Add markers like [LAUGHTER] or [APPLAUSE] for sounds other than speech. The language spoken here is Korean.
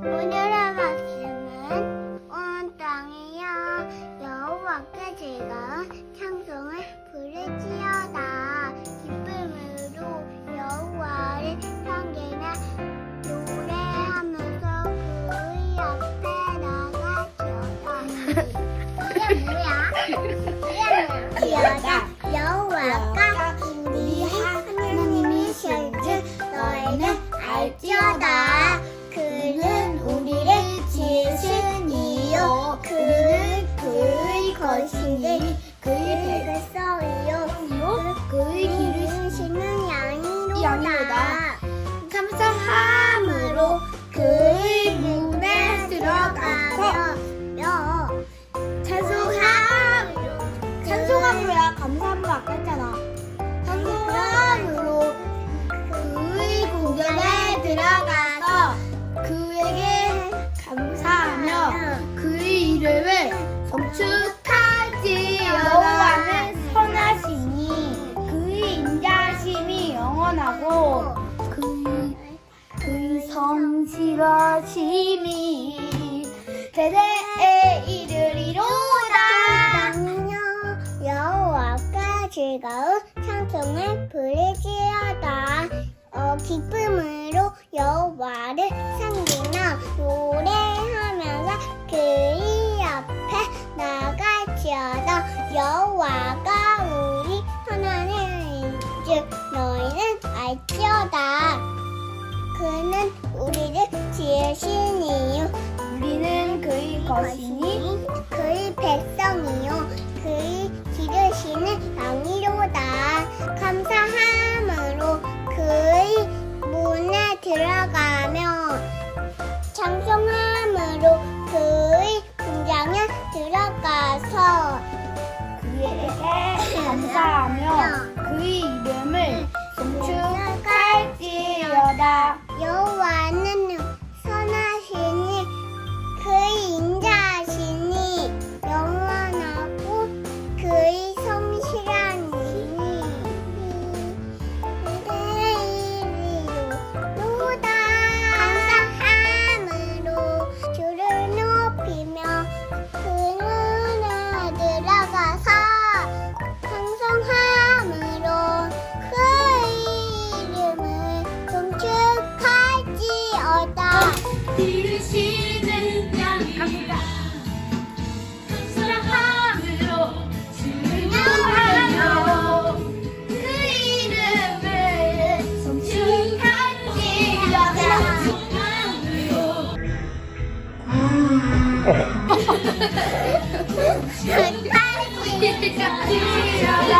오늘의 말씀은 온 땅이여 여호와께 즐거운 성실하심이 대대에 이르리로다. 땅이여 여호와께 즐거운 찬송을 부르지어다. 어, 기쁨으로 여호와를 섬기며 노래하면서 그의 앞에 나갈지어다 여호와가 우리 하나님인즉 너희는 알지어다. 그는 우리를 이유 우리는 그의 것이니? 그의 백성이요. 그의 기르시는 양이로다. 감사함으로 그의 문에 들어가며 찬송함으로 그의 궁장에 들어가서 그에게 감사하며 그의 이름을 기르시는 양이라. 사랑함으로 증명하며 그 이름을 송축할지어다 [LAUGHS] 축할지어다